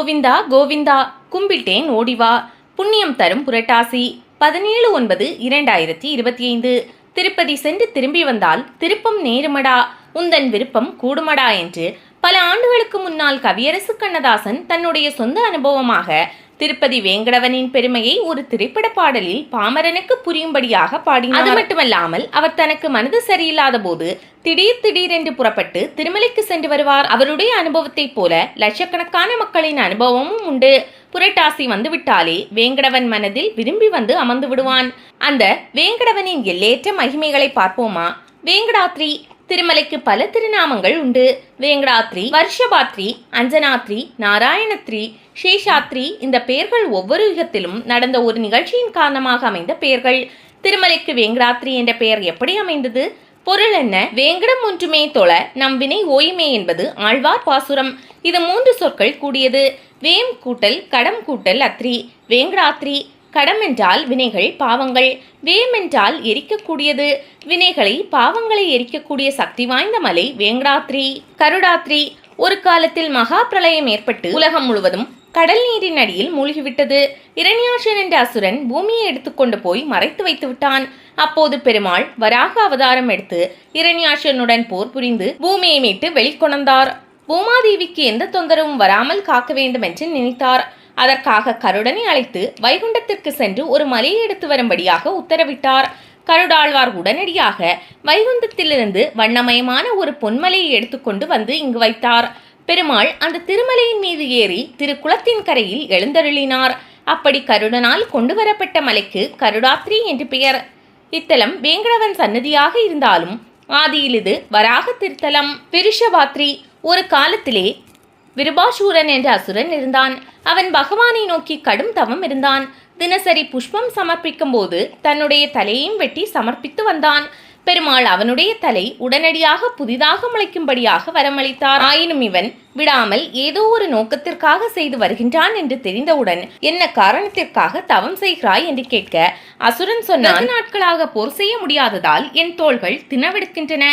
கோவிந்தா கோவிந்தா கும்பிட்டேன் ஓடிவா. புண்ணியம் தரும் புரட்டாசி. பதினேழு ஒன்பது இரண்டாயிரத்தி இருபத்தி ஐந்து திருப்பதி சென்று திரும்பி வந்தால் திருப்பம் நேருமடா. உந்தன் விருப்பம் கூடுமடா என்று பல ஆண்டுகளுக்கு முன்னால் கவியரசு கண்ணதாசன் தன்னுடைய சொந்த அனுபவமாக திருப்பதி வேங்கடவனின் பெருமையை ஒரு திரைப்பட பாடலில் பாமரனுக்கு புரியும்படியாக பாடினார். அது மட்டுமல்லாமல் அவர் தனக்கு மனது சரியில்லாத போது திடீர் திடீரென்று புறப்பட்டு திருமலைக்கு சென்று வருவார். அவருடைய அனுபவத்தைப் போல லட்சக்கணக்கான மக்களின் அனுபவமும் உண்டு. புரட்டாசி வந்துவிட்டாலே வேங்கடவன் மனதில் விரும்பி வந்து அமர்ந்து விடுவான். அந்த வேங்கடவனின் எல்லையற்ற மகிமைகளை பார்ப்போமா? வேங்கடாத்ரி திருமலைக்கு பல திருநாமங்கள் உண்டு. வேங்கடாத்ரி வருஷபாத்ரி அஞ்சனாத்ரி நாராயணத்ரி சேஷாத்ரி இந்த பெயர்கள் ஒவ்வொரு யுகத்திலும் நடந்த ஒரு நிகழ்ச்சியின் காரணமாக அமைந்த பெயர்கள். திருமலைக்கு வேங்கடாத்ரி என்ற பெயர் எப்படி அமைந்தது? பொருள் என்ன? வேங்கடம் ஒன்றுமே தொழ நம் வினை ஓயுமே என்பது ஆழ்வார் பாசுரம். இது மூன்று சொற்கள் கூடியது. வேம் கூட்டல் கடம் கூட்டல் அத்ரி. வேங்கடாத்ரி கடம் என்றால் வினைகள் பாவங்கள் வேம் என்றால் எரிக்கக்கூடியது. வினைகளை பாவங்களை எரிக்கக்கூடிய சக்தி வாய்ந்த மலை வேங்கடாத்ரி கருடாத்ரி. ஒரு காலத்தில் மகா பிரளயம் ஏற்பட்டு உலகம் முழுவதும் கடல் நீரின் அடியில் மூழ்கிவிட்டது. இரண்யாசன் என்ற அசுரன் பூமியை எடுத்துக்கொண்டு போய் மறைத்து வைத்து விட்டான். அப்போது பெருமாள் வராக அவதாரம் எடுத்து இரண்யாசனுடன் போர் புரிந்து பூமியை மீட்டு வெளிக்கொணர்ந்தார். பூமாதேவிக்கு எந்த தொந்தரவும் வராமல் காக்க வேண்டும் என்று நினைத்தார். அதற்காக கருடனை அழைத்து வைகுண்டத்திற்கு சென்று ஒரு மலையை எடுத்து வரும்படியாக உத்தரவிட்டார். கருடாழ்வார் உடனடியாக வைகுண்டத்திலிருந்து வண்ணமயமான ஒரு பொன்மலையை எடுத்துக்கொண்டு வந்து இங்கு வைத்தார். பெருமாள் அந்த திருமலையின் மீது ஏறி திருக்குளத்தின் கரையில் எழுந்தருளினார். அப்படி கருடனால் கொண்டு வரப்பட்ட மலைக்கு கருடாத்ரி என்று பெயர். இத்தலம் வேங்கடவன் சன்னதியாக இருந்தாலும் ஆதியில் இது வராக திருத்தலம். விருஷபாத்ரி ஒரு காலத்திலே விருபாசூரன் என்ற அசுரன் இருந்தான். அவன் பகவானை நோக்கி கடும் தவம் இருந்தான். தினசரி புஷ்பம் சமர்ப்பிக்கும் போது தன்னுடைய தலையையும் வெட்டி சமர்ப்பித்து வந்தான். பெருமாள் அவனுடைய தலை உடனடியாக புதிதாக முளைக்கும்படியாக வரமளித்தார். ஆயினும் இவன் விடாமல் ஏதோ ஒரு நோக்கத்திற்காக செய்து வருகின்றான் என்று தெரிந்தவுடன் என்ன காரணத்திற்காக தவம் செய்கிறாய்? என்று கேட்க அசுரன் சொன்ன நாட்களாக போர் செய்ய முடியாததால் என் தோள்கள் தினவெடுக்கின்றன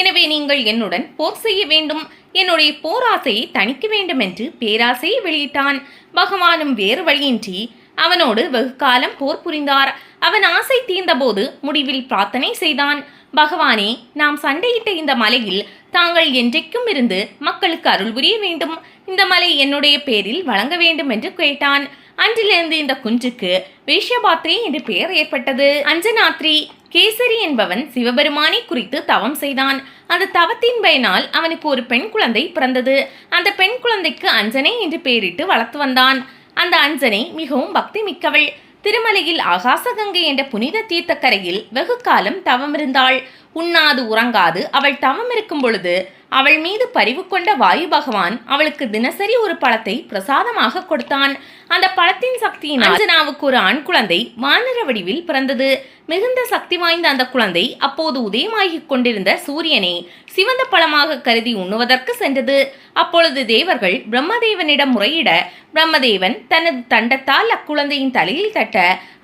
எனவே நீங்கள் என்னுடன் போர் செய்ய வேண்டும். என்னுடைய போராசையை தணிக்க வேண்டும் என்று பேராசையை வெளியிட்டான். பகவானும் வேறு வழியின்றி அவனோடு வெகு காலம் போர் புரிந்தார். அவன் ஆசை தீர்ந்தபோது முடிவில் பிரார்த்தனை செய்தான். பகவானே நாம் சண்டையிட்ட இந்த மலையில் தாங்கள் என்றைக்கும் இருந்து மக்களுக்கு அருள் புரிய வேண்டும். இந்த மலை என்னுடைய பேரில் வழங்க வேண்டும் என்று கேட்டான். அன்றிலிருந்து இந்த குன்றுக்கு வேஷ்யபாத்ரி என்று பெயர் ஏற்பட்டது. அஞ்சனாத்ரி கேசரி என்பவன் சிவபெருமானை குறித்து தவம் செய்தான். அந்த தவத்தின் பயனால் அவனுக்கு ஒரு பெண் குழந்தை பிறந்தது. அந்த பெண் குழந்தைக்கு அஞ்சனை என்று பெயரிட்டு வளர்த்து வந்தான். அந்த அஞ்சனை மிகவும் பக்தி மிக்கவள் திருமலையில் ஆகாசகங்கை என்ற புனித தீர்த்தக்கரையில் வெகு காலம் தவம் இருந்தாள். உண்ணாது உறங்காது. அவள் தவம் இருக்கும் பொழுது அவள் மீது பரிவு கொண்ட வாயு பகவான் அவளுக்கு தினசரி ஒரு பழத்தை பிரசாதமாக கொடுத்தான். அந்த பழத்தின் சக்தியினால் அஞ்சனாவுக்கு ஒரு ஆண் குழந்தை வானர வடிவில் பிறந்தது. மிகுந்த சக்தி வாய்ந்த அந்த குழந்தை அப்போது உதயமாகிக் கொண்டிருந்த சூரியனை சிவந்த பழமாக கருதி உண்ணுவதற்கு சென்றது. அப்பொழுது தேவர்கள் பிரம்மதேவனிடம் முறையிட பிரம்மதேவன் தனது தண்டத்தால் அக்குழந்தையின் தலையில் தட்ட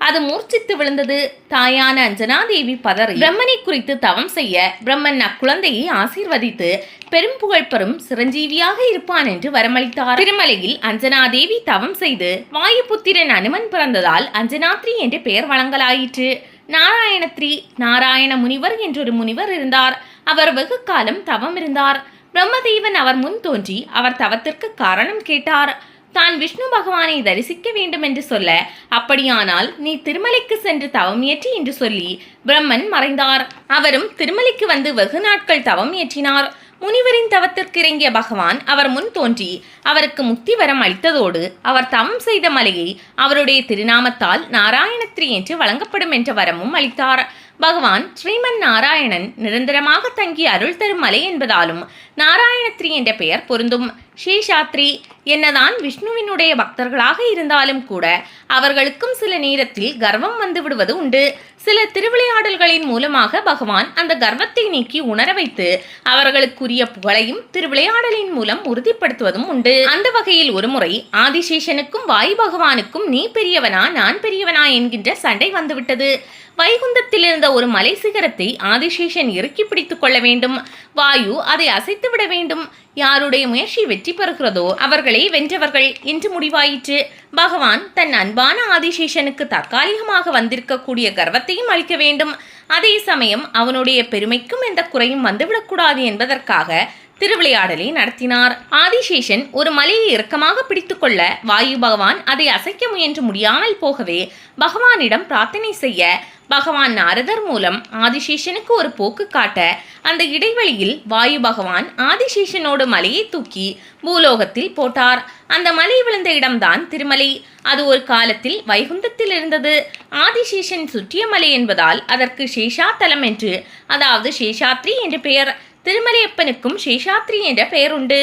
அது மூர்ச்சித்து விழுந்தது. தாயான அஞ்சனா தேவி பதறி பிரம்மனை குறித்து தவ தவம் செய்ய பிரம்மன் அக்குழந்தையை ஆசீர்வதித்து பெரும் புகழ் பெறும் சிரஞ்சீவியாக இருப்பான் என்று வரமளித்தார். திருமலையில் அஞ்சனாதேவி தவம் செய்து வாயுபுத்திரன் அனுமன் பிறந்ததால் அஞ்சனாத்ரி என்று பெயர் வழங்கலாயிற்று. நாராயணத்ரி நாராயண முனிவர் என்றொரு முனிவர் இருந்தார். அவர் வெகு காலம் தவம் இருந்தார். பிரம்மதேவன் அவர் முன் தோன்றி அவர் தவத்திற்கு காரணம் கேட்டார். தான் விஷ்ணு பகவானை தரிசிக்க வேண்டும் என்று சொல்ல அப்படியானால் நீ திருமலைக்கு சென்று தவம் இயற்றி என்று சொல்லி பிரம்மன் மறைந்தார். அவரும் திருமலைக்கு வந்து வெகு நாட்கள் தவம் இயற்றினார் முனிவரின் தவத்திற்கு இறங்கிய பகவான் அவர் முன் தோன்றி அவருக்கு முக்தி வரம் அளித்ததோடு அவர் தவம் செய்த மலையை அவருடைய திருநாமத்தால் நாராயணத்ரி என்று வழங்கப்படும் என்ற வரமும் அளித்தார். பகவான் ஸ்ரீமன் நாராயணன் நிரந்தரமாக தங்கி அருள் தரும் மலை என்பதாலும் நாராயணத்ரி என்ற பெயர் பொருந்தும். ஸ்ரீஷாத்ரி என்னதான் விஷ்ணுவினுடைய பக்தர்களாக இருந்தாலும் கூட அவர்களுக்கும் சில நேரத்தில் கர்வம் வந்து விடுவது உண்டு. சில திருவிளையாடல்களின் மூலமாக பகவான் அந்த கர்வத்தை நீக்கி உணர வைத்து அவர்களுக்குரிய புகழையும் திருவிளையாடலின் மூலம் உறுதிப்படுத்துவதும் உண்டு. அந்த வகையில் ஒருமுறை ஆதிசேஷனுக்கும் வாயு பகவானுக்கும் நீ பெரியவனா நான் பெரியவனா என்கின்ற சண்டை வந்துவிட்டது. வைகுந்தத்தில் இருந்த ஒரு மலை சிகரத்தை ஆதிசேஷன் இறுக்கி பிடித்துக் கொள்ள வேண்டும். வாயு அதை அசைத்து விட வேண்டும். யாருடைய முயற்சி வெற்றி பெறுகிறதோ அவர்களை வென்றவர்கள். என்று முடிவாயிற்று. பகவான் தன் அன்பான ஆதிசேஷனுக்கு தற்காலிகமாக வந்திருக்கக்கூடிய கர்வத்தையும் அளிக்க வேண்டும். அதே சமயம் அவனுடைய பெருமைக்கும் எந்த குறையும் வந்துவிடக்கூடாது என்பதற்காக திருவிளையாடலை நடத்தினார். ஆதிசேஷன் ஒரு மலையை இறக்கமாக பிடித்துக்கொள்ள வாயு பகவான் அதை அசைக்க முயன்று முடியாமல் போகவே பகவானிடம் பிரார்த்தனை செய்ய பகவான் நாரதர் மூலம் ஆதிசேஷனுக்கு ஒரு போக்கு காட்ட அந்த இடைவெளியில் வாயு பகவான் ஆதிசேஷனோடு மலையை தூக்கி பூலோகத்தில் போட்டார். அந்த மலை விழுந்த இடம்தான் திருமலை. அது ஒரு காலத்தில் வைகுந்தத்தில் இருந்தது. ஆதிசேஷன் சுற்றிய மலை என்பதால் அதற்கு சேஷாத்தலம் என்று அதாவது சேஷாத்ரி என்று பெயர். திருமலையப்பனுக்கும் சேஷாத்ரி என்ற பெயர் உண்டு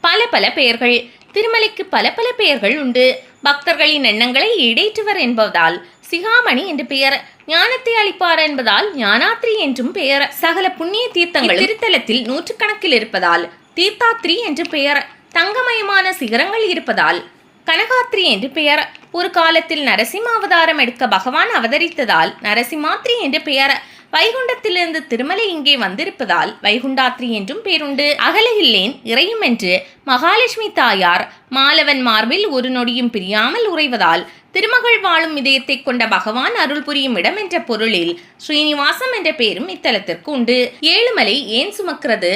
பல பல பெயர்கள். திருமலைக்கு பல பல பெயர்கள் உண்டு. பக்தர்களின் எண்ணங்களை ஈடேற்றுவர் என்பதால் சிகாமணி என்று பெயர். ஞானத்தை அளிப்பார் என்பதால் ஞானாத்ரி என்றும் பெயர். சகல புண்ணிய தீர்த்தங்கள் திருத்தலத்தில் நூற்றுக்கணக்கில் இருப்பதால் தீர்த்தாத்ரி என்று பெயர். தங்கமயமான சிகரங்கள் இருப்பதால் கனகாத்ரி என்று பெயர். ஒரு காலத்தில் நரசிம்ம அவதாரம் எடுக்க பகவான் அவதரித்ததால் நரசிம்மாத்ரி என்று பெயர். வைகுண்டத்திலிருந்து திருமலை இங்கே வந்திருப்பதால் வைகுண்டாத்ரி என்றும் பேருண்டு. அகலகில்லேன் இறையும் என்று மகாலட்சுமி தாயார் மாலவன் மார்பில் ஒரு நொடியும் பிரியாமல் உறைவதால் திருமகள் வாழும் இதயத்தை கொண்ட பகவான் அருள் புரியும் இடம் என்ற பொருளில் ஸ்ரீனிவாசம் என்ற பெயரும் இத்தலத்திற்கு உண்டு. ஏழுமலை ஏன் சுமக்கிறது?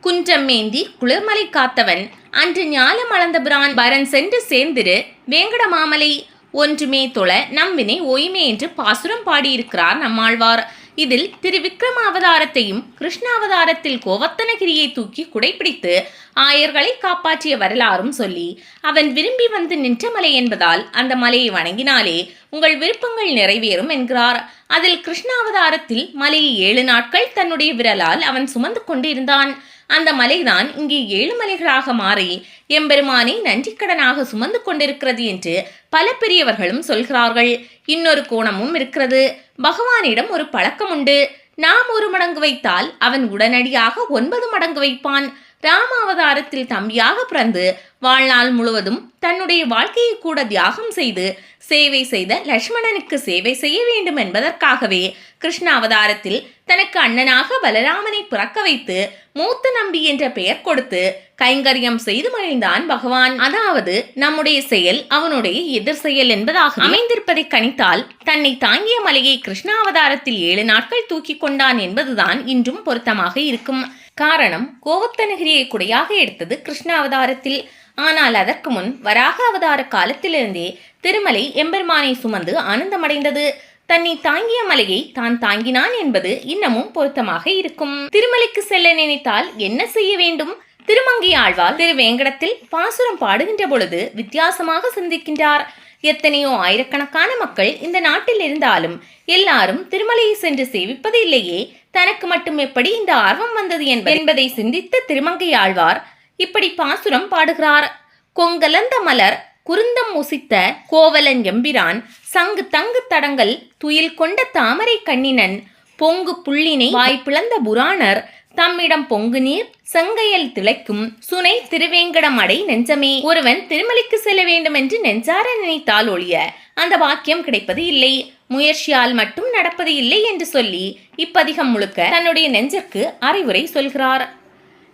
குன்றம் மேந்தி குளிர்மலை காத்தவன் அன்று ஞாலம் அளந்தபிரான் வரன் பரன் சென்று சேர்ந்திரு. வேங்கடமாமலை ஒன்றுமே தொழ நம்பினை ஓய்மே என்று பாசுரம் பாடியிருக்கிறார் நம்மாழ்வார். இதில் திரு விக்ரம அவதாரத்தையும் கிருஷ்ண அவதாரத்தில் கோவர்த்தனகிரியை தூக்கி குடைப்பிடித்து ஆயர்களை காப்பாற்றிய வரலாறும் சொல்லி அவன் விரும்பி வந்து நின்ற மலை என்பதால் அந்த மலையை வணங்கினாலே உங்கள் விருப்பங்கள் நிறைவேறும் என்கிறார். அதில் கிருஷ்ண அவதாரத்தில் மலையை ஏழு நாட்கள் தன்னுடைய விரலால் அவன் சுமந்து கொண்டிருந்தான். அந்த மலைதான் இங்கே ஏழு மலைகளாக மாறி எம்பெருமானை நன்றிக்கடனாக சுமந்து கொண்டிருக்கிறது என்று பல பெரியவர்களும் சொல்கிறார்கள். இன்னொரு கோணமும் இருக்கிறது. பகவானிடம் ஒரு பழக்கம் உண்டு நாம் ஒரு மடங்கு வைத்தால் அவன் உடனடியாக ஒன்பது மடங்கு வைப்பான். ராம அவதாரத்தில் தம்பியாக பிறந்து வாழ்நாள் முழுவதும் தன்னுடைய வாழ்க்கையை கூட தியாகம் செய்து சேவை செய்த லக்ஷ்மணனுக்கு சேவை செய்ய வேண்டும் என்பதற்காகவே கிருஷ்ண அவதாரத்தில் தனக்கு அண்ணனாக பலராமனை பிறக்க வைத்து மூத்த நம்பி என்ற பெயர் கொடுத்து கைங்கரியம் செய்து மகிழ்ந்தான் பகவான். அதாவது நம்முடைய செயல் அவனுடைய எதிர் செயல் என்பதாக அமைந்திருப்பதை கணித்தால் தன்னை தாங்கிய மலையை கிருஷ்ணாவதாரத்தில் ஏழு நாட்கள் தூக்கி கொண்டான் என்பதுதான் இன்றும் பொருத்தமாக இருக்கும். காரணம் கோவத்தனகிரியை குடையாக எடுத்தது கிருஷ்ணாவதாரத்தில் ஆனால் அதற்கு முன் வராக அவதார காலத்திலிருந்தே திருமலை எம்பெருமானை சுமந்து ஆனந்தமடைந்தது. தன்னை தாங்கிய மலையை தான் தாங்கினான் என்பது இன்னமும் பொருத்தமாக இருக்கும். திருமலைக்கு செல்ல நினைத்தால் என்ன செய்ய வேண்டும்? திருமங்கை ஆழ்வார் திருவேங்கடத்தில் பாசுரம் பாடுகின்ற பொழுது வித்தியாசமாக சிந்திக்கின்றார். எத்தனையோ ஆயிரக்கணக்கான மக்கள் இந்த நாட்டில் இருந்தாலும் எல்லாரும் திருமலையை சென்று சேவிப்பது இல்லையே தனக்கு மட்டும் எப்படி இந்த ஆர்வம் வந்தது என்பதை சிந்தித்த திருமங்கை ஆழ்வார் இப்படி பாசுரம் பாடுகிறார். கொங்கலந்த மலர் குருந்தம் முசித்த கோவலன் எம்பிரான் சங்கு தங்கு தடங்கள் துயில் கொண்ட தாமரை கண்ணினன் பொங்கு புள்ளினை வாய்ப்பிழந்த புராணர் தம்மிடம் பொங்கு நீர் செங்கையல் திளைக்கும் சுனை திருவேங்கடம் அடை நெஞ்சமே. ஒருவன் திருமலைக்கு செல்ல வேண்டும் என்று நெஞ்சார நினைத்தால் ஒழிய அந்த வாக்கியம் கிடைப்பது இல்லை. முயற்சியால் மட்டும் நடப்பது இல்லை என்று சொல்லி இப்பதிகம் முழுக்க தன்னுடைய நெஞ்சிற்கு அறிவுரை சொல்கிறார்.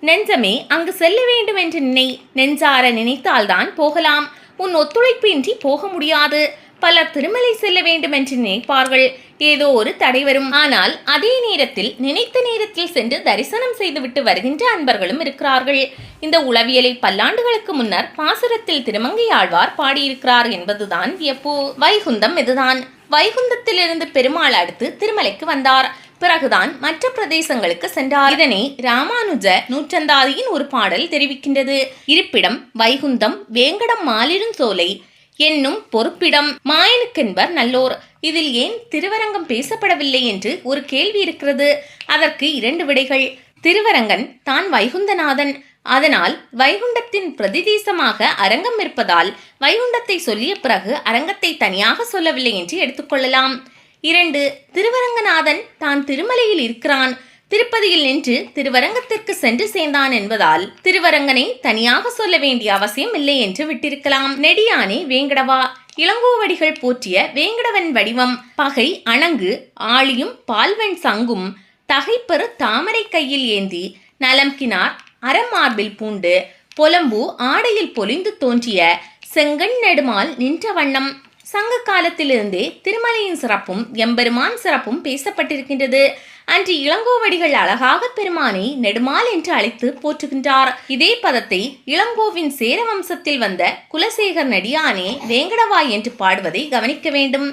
நெஞ்சமே அங்கு செல்ல வேண்டும் என்று நினை நெஞ்சார நினைத்தால்தான் போகலாம். உன் ஒத்துழைப்பின்றி போக முடியாது. பலர் திருமலை செல்ல வேண்டும் என்று நினைப்பார்கள். ஏதோ ஒரு தடை வரும். ஆனால் அதே நேரத்தில் நினைத்த நேரத்தில் சென்று தரிசனம் செய்துவிட்டு வருகின்ற அன்பர்களும் இருக்கிறார்கள். இந்த உளவியலை பல்லாண்டுகளுக்கு முன்னர் பாசுரத்தில் திருமங்கை ஆழ்வார் பாடியிருக்கிறார் என்பதுதான் வியப்பு. வைகுந்தம் இதுதான். வைகுந்தத்திலிருந்து பெருமாள் அடுத்து திருமலைக்கு வந்தார். பிறகுதான் மற்ற பிரதேசங்களுக்கு சென்றார். இதனை ராமானுஜ நூற்றந்தாதியின் ஒரு பாடல் தெரிவிக்கின்றது. இருப்பிடம் வைகுந்தம் வேங்கடம் மாலிடும் சோலை என்னும் பொறுப்பிடம் மாயனுக்கென்பர் நல்லோர். இதில் ஏன் திருவரங்கம் பேசப்படவில்லை என்று ஒரு கேள்வி இருக்கிறது. அதற்கு இரண்டு விடைகள். திருவரங்கன் தான் வைகுந்தநாதன். அதனால் வைகுண்டத்தின் பிரதிதேசமாக அரங்கம் இருப்பதால் வைகுண்டத்தை சொல்லிய பிறகு அரங்கத்தை தனியாக சொல்லவில்லை என்று எடுத்துக்கொள்ளலாம் இரண்டு திருவரங்கநாதன் தான் திருமலையில் இருக்கிறான். திருப்பதியில் நின்று திருவரங்கத்திற்கு சென்று சேர்ந்தான் என்பதால் திருவரங்கனை தனியாக சொல்ல வேண்டிய அவசியம் இல்லை என்று விட்டிருக்கலாம். நெடியானே வேங்கடவா. இளங்கோவடிகள் போற்றிய வேங்கடவன் வடிவம். பகை அணங்கு ஆழியும் பால்வன் சங்கும் தகைப்பெரு தாமரை கையில் ஏந்தி நலம்கினார் அறமார்பில் பூண்டு பொலம்பு ஆடையில் பொலிந்து தோன்றிய செங்கண் நெடுமால் நின்ற வண்ணம். சங்க காலத்திலிருந்தே திருமலையின் சிறப்பும் எம்பெருமான் சிறப்பும் பேசப்பட்டிருக்கின்றது. அன்று இளங்கோவடிகள் அழகாக பெருமானை நெடுமால் என்று அழைத்து போற்றுகின்றார். இதே பதத்தை இளங்கோவின் சேர வம்சத்தில் வந்த குலசேகர் நடியானே வேங்கடவாய் என்று பாடுவதை கவனிக்க வேண்டும்.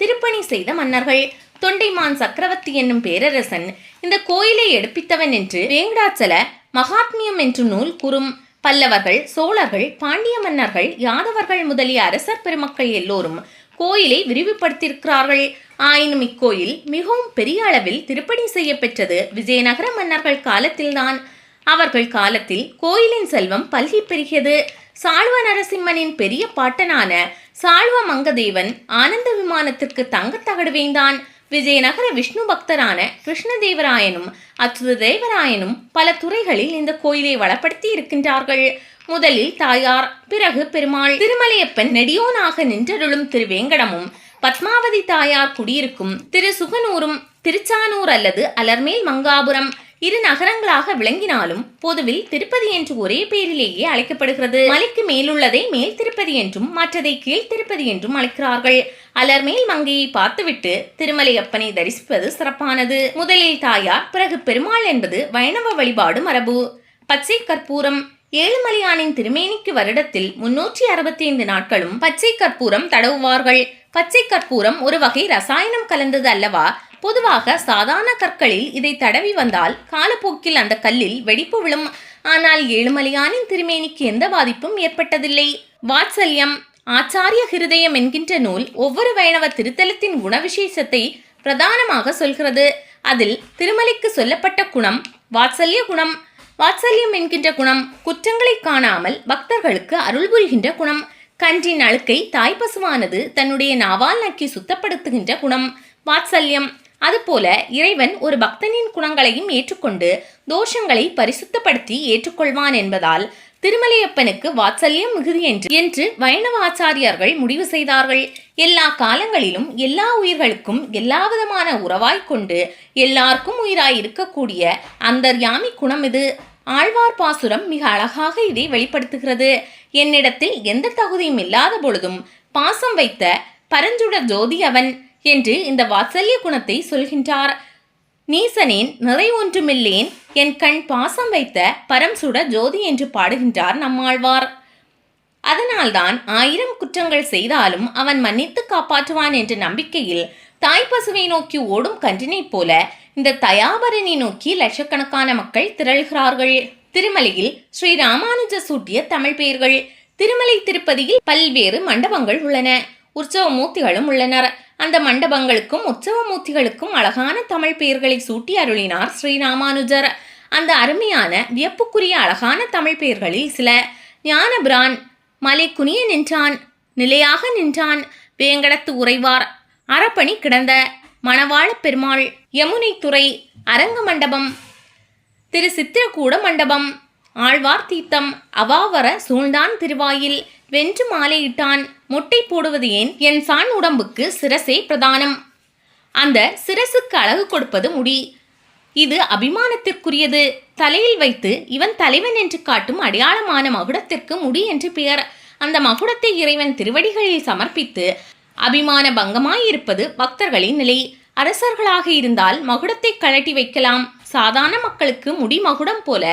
திருப்பணி செய்த மன்னர்கள் தொண்டைமான் சக்கரவர்த்தி என்னும் பேரரசன் இந்த கோயிலை எடுப்பித்தவன் என்று வேங்கடாச்சல மகாத்மியம் என்று நூல் கூறும் பல்லவர்கள் சோழர்கள் பாண்டிய மன்னர்கள் யாதவர்கள் முதலிய அரசர் பெருமக்கள் எல்லோரும் கோயிலை விரிவுபடுத்தியிருக்கிறார்கள். ஆயினும் இக்கோயில் மிகவும் பெரிய அளவில் திருப்பணி செய்யப்பெற்றது. விஜயநகர மன்னர்கள் காலத்தில்தான். அவர்கள் காலத்தில் கோயிலின் செல்வம் பல்கி பெருகியது. சாழ்வ நரசிம்மனின் பெரிய பாட்டனான சாழ்வ மங்கதேவன் ஆனந்த விமானத்திற்கு தங்கத் தகடு வேந்தான் விஜயநகர விஷ்ணு பக்தரான கிருஷ்ணதேவராயனும் அச்சுத தேவராயனும் பல துறைகளில் இந்த கோயிலை வளப்படுத்தி இருக்கின்றார்கள். முதலில் தாயார் பிறகு பெருமாள் திருமலையப்பன் நெடியோனாக நின்றருளும் திருவேங்கடமும் பத்மாவதி தாயார் குடியிருக்கும் திரு சுகனூரும் திருச்சானூர் அல்லது அலர்மேல் மங்காபுரம் இரு நகரங்களாக விளங்கினாலும் பொதுவில் திருப்பதி என்று ஒரே பெயரிலேயே அழைக்கப்படுகிறது. மலைக்கு மேலுள்ளதை மேல் திருப்பதி என்றும் மற்றதை கீழ் திருப்பதி என்றும் அழைக்கிறார்கள். அலர்மேல் மங்கையை பார்த்துவிட்டு திருமலை அப்பனை தரிசிப்பது சிறப்பானது. முதலில் தாயார் பிறகு பெருமாள் என்பது வைணவ வழிபாடு மரபு. பச்சை கற்பூரம். ஏழுமலையானின் திருமேனிக்கு வருடத்தில் முன்னூற்றி அறுபத்தி ஐந்து நாட்களும் பச்சை கற்பூரம் தடவுவார்கள். பச்சை கற்பூரம் ஒரு வகை ரசாயனம் கலந்தது அல்லவா? பொதுவாக சாதாரண கற்களில் இதை தடவி வந்தால் காலப்போக்கில் அந்த கல்லில் வெடிப்பு விழும். ஆனால் ஏழுமலையானின் திருமேனிக்கு எந்த பாதிப்பும் ஏற்பட்டதில்லை. வாத்சல்யம் ஆச்சாரிய ஹிருதயம் என்கின்ற நூல் ஒவ்வொரு வைணவ திருத்தலத்தின் குணவிசேஷத்தை பிரதானமாக சொல்கிறது. அதில் திருமலைக்கு சொல்லப்பட்ட குணம் வாத்சல்ய குணம். வாத்சல்யம் என்கின்ற குணம் குற்றங்களை காணாமல் பக்தர்களுக்கு அருள் புரிகின்ற குணம். கன்றின் அழுக்கை தாய்ப்பசுவானது தன்னுடைய நாவால் நக்கி சுத்தப்படுத்துகின்ற குணம். வாத்சல்யம் அதுபோல இறைவன் ஒரு பக்தனின் குணங்களையும் ஏற்றுக்கொண்டு தோஷங்களை பரிசுத்தப்படுத்தி ஏற்றுக்கொள்வான் என்பதால் திருமலையப்பனுக்கு வாத்சல்யம் மிகுதி என்று என்று வைணவ ஆச்சாரியார்கள் முடிவு செய்தார்கள். எல்லா காலங்களிலும் எல்லா உயிர்களுக்கும் எல்லாவிதமான உறவாய் கொண்டு எல்லாருக்கும் உயிராய் இருக்கக்கூடிய அந்தர்யாமி குணம் இது. ஆழ்வார் பாசுரம் மிக அழகாக இதை வெளிப்படுத்துகிறது. என்னிடத்தில் எந்த தகுதியும் இல்லாத பொழுதும் பாசம் வைத்த பரஞ்சுட ஜோதி அவன். என்று இந்த வாத்சல்ய குணத்தை சொல்கின்றார். நீசனேன் நிறை ஒன்றுமில்லேன் என் கண் பாசம் வைத்த பரம் சுட ஜோதி என்று பாடுகின்றார் நம்மாழ்வார் அதனால்தான் ஆயிரம் குற்றங்கள் செய்தாலும் அவன் மன்னித்து காப்பாற்றுவான் என்ற நம்பிக்கையில் தாய் பசுவை நோக்கி ஓடும் கன்றினைப் போல இந்த தயாபரனை நோக்கி லட்சக்கணக்கான மக்கள் திரள்கிறார்கள். திருமலையில் ஸ்ரீ ராமானுஜ சூட்டிய தமிழ் பெயர்கள் திருமலை திருப்பதியில் பல்வேறு மண்டபங்கள் உள்ளன. உற்சவ மூர்த்திகளும் உள்ளனர். அந்த மண்டபங்களுக்கும் உற்சவ மூர்த்திகளுக்கும் அழகான தமிழ் பெயர்களை சூட்டி அருளினார் ஸ்ரீராமானுஜர். அந்த அருமையான வியப்புக்குரிய அழகான தமிழ் பெயர்களில் சில ஞானபிரான் மலை குனிய நின்றான் நிலையாக நின்றான் வேங்கடத்து உறைவார் அறப்பணி கிடந்த மணவாள பெருமாள் யமுனை துறை அரங்க மண்டபம் திரு சித்திரக்கூட மண்டபம் ஆழ்வார் தீத்தம் அவாவர சூழ்ந்தான் திருவாயில். வென்று மாலையிட்டான் மொட்டை போடுவது ஏன்? என் சான் உடம்புக்கு சிரசே பிரதானம். அந்த சிரசுக்கு அழகு கொடுப்பது முடி. இது அபிமானத்திற்குரியது. தலையில் வைத்து இவன் தலைவன் என்று காட்டும் அடையாளமான மகுடத்திற்கு முடி என்று பெயர். அந்த மகுடத்தை இறைவன் திருவடிகளில் சமர்ப்பித்து அபிமான பங்கமாயிருப்பது பக்தர்களின் நிலை. அரசர்களாக இருந்தால் மகுடத்தை கழட்டி வைக்கலாம். சாதாரண மக்களுக்கு முடி மகுடம் போல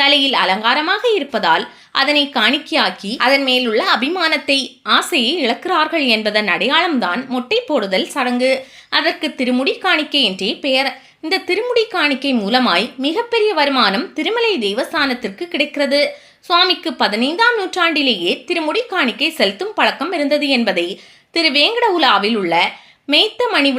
தலையில் அலங்காரமாக இருப்பதால் அதனை காணிக்கையாக்கி அதன் மேலுள்ள அபிமானத்தை ஆசையை இழக்கிறார்கள் என்பதன் அடையாளம்தான் மொட்டை போடுதல் சடங்கு. அதற்கு திருமுடி காணிக்கை என்றே பெயர். இந்த திருமுடி காணிக்கை மூலமாய் மிகப்பெரிய வருமானம் திருமலை தேவஸ்தானத்திற்கு கிடைக்கிறது. சுவாமிக்கு பதினைந்தாம் நூற்றாண்டிலேயே திருமுடி காணிக்கை செலுத்தும் பழக்கம் இருந்தது என்பதை திரு வேங்கட உலாவில் உள்ள மேய்த்த மணி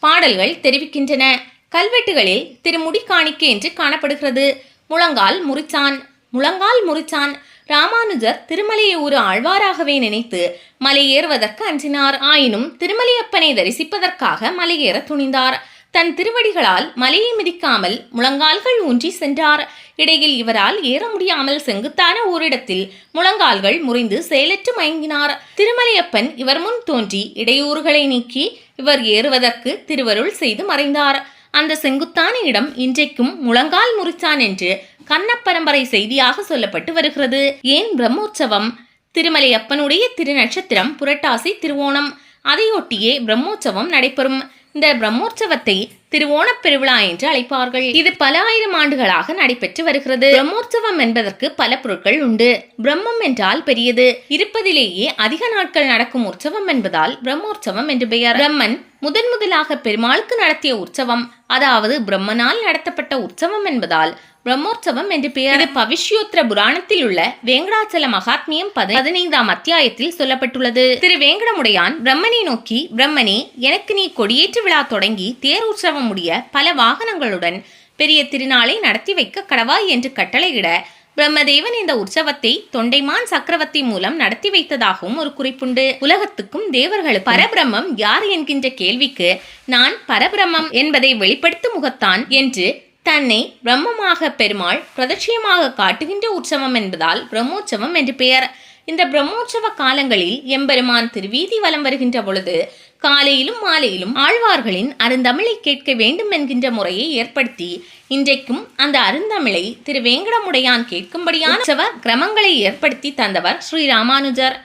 பாடல்கள் தெரிவிக்கின்றன. கல்வெட்டுகளில் திருமுடி காணிக்கை என்று காணப்படுகிறது. முழங்கால் முறிச்சான். முழங்கால் முறிச்சான். ராமானுஜர் திருமலையை ஒரு ஆழ்வாராகவே நினைத்து மலை ஏறுவதற்கு அஞ்சினார். ஆயினும் திருமலையப்பனை தரிசிப்பதற்காக மலையேற துணிந்தார். தன் திருவடிகளால் மலையை மிதிக்காமல் முழங்கால்கள் ஊன்றி சென்றார். இடையில் இவரால் ஏற முடியாமல் செங்குத்தான ஓரிடத்தில் முழங்கால்கள் முறிந்து செயலற்று மயங்கினார். திருமலையப்பன் இவர் முன் தோன்றி இடையூறுகளை நீக்கி இவர் ஏறுவதற்கு திருவருள் செய்து மறைந்தார். அந்த செங்குத்தான இடம் இன்றைக்கும் முழங்கால் முறிச்சான் என்று கண்ணப்பரம்பரை செய்தியாக சொல்லப்பட்டு வருகிறது. ஏன் பிரம்மோற்சவம்? திருமலையப்பனுடைய திருநட்சத்திரம் புரட்டாசி திருவோணம். அதையொட்டியே பிரம்மோற்சவம் நடைபெறும். இந்த பிரம்மோற்சவத்தை திருவோணப் பெருவிழா என்று அழைப்பார்கள். இது பல ஆயிரம் ஆண்டுகளாக நடைபெற்று வருகிறது. பிரம்மோற்சவம் என்பதற்கு பல பொருட்கள் உண்டு. பிரம்மம் என்றால் பெரியது. இருப்பதிலேயே அதிக நாட்கள் நடக்கும் உற்சவம் என்பதால் பிரம்மோற்சவம் என்று பெயர். பிரம்மன் முதன் முதலாக பெருமாளுக்கு நடத்திய உற்சவம். அதாவது பிரம்மனால் நடத்தப்பட்ட உற்சவம் என்பதால் பிரம்மோற்சவம் என்று பெயர் பவிஷ்யோத்ர பவிஷ்யோத்திர புராணத்தில் உள்ள வேங்கடாச்சல மகாத்மியம் பதினைந்தாம் அத்தியாயத்தில் சொல்லப்பட்டுள்ளது. திரு வேங்கடமுடையான் பிரம்மனை நோக்கி பிரம்மனே எனக்கு நீ கொடியேற்று விழா தொடங்கி தேர் உற்சவம் முடிய பல வாகனங்களுடன் பெரிய திருநாளை நடத்தி வைக்க கடவாய் என்று கட்டளையிட பிரம்மதேவன் இந்த உற்சவத்தை தொண்டைமான் சக்கரவர்த்தி மூலம் நடத்தி வைத்ததாகவும் ஒரு குறிப்புண்டு. உலகத்துக்கும் தேவர்கள் பரபிரம்மம் யார் என்கின்ற கேள்விக்கு நான் பரபிரம்மம் என்பதை வெளிப்படுத்தும் முகத்தான் என்று தன்னை பிரம்மமாக பெருமாள் பிரதட்சியமாக காட்டுகின்ற உற்சவம் என்பதால் பிரம்மோற்சவம் என்று பெயர். இந்த பிரம்மோற்சவ காலங்களில் எம்பெருமான் திருவீதி வலம் வருகின்ற பொழுது காலையிலும் மாலையிலும் ஆழ்வார்களின் அருந்தமிழை கேட்க வேண்டும் என்கின்ற முறையை ஏற்படுத்தி இன்றைக்கும் அந்த அருந்தமிழை திரு வேங்கடமுடையான் கேட்கும்படியான உற்சவ கிரமங்களை ஏற்படுத்தி தந்தவர் ஸ்ரீ ராமானுஜர்.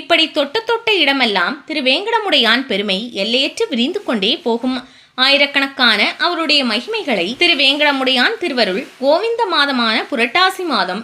இப்படி தொட்ட தொட்ட இடமெல்லாம் திரு வேங்கடமுடையான் பெருமை எல்லையற்று விரிந்து கொண்டே போகும். ஆயிரக்கணக்கான அவருடைய மகிமைகளை திரு வேங்கடமுடையான் திருவருள் கோவிந்த மாதமான புரட்டாசி மாதம்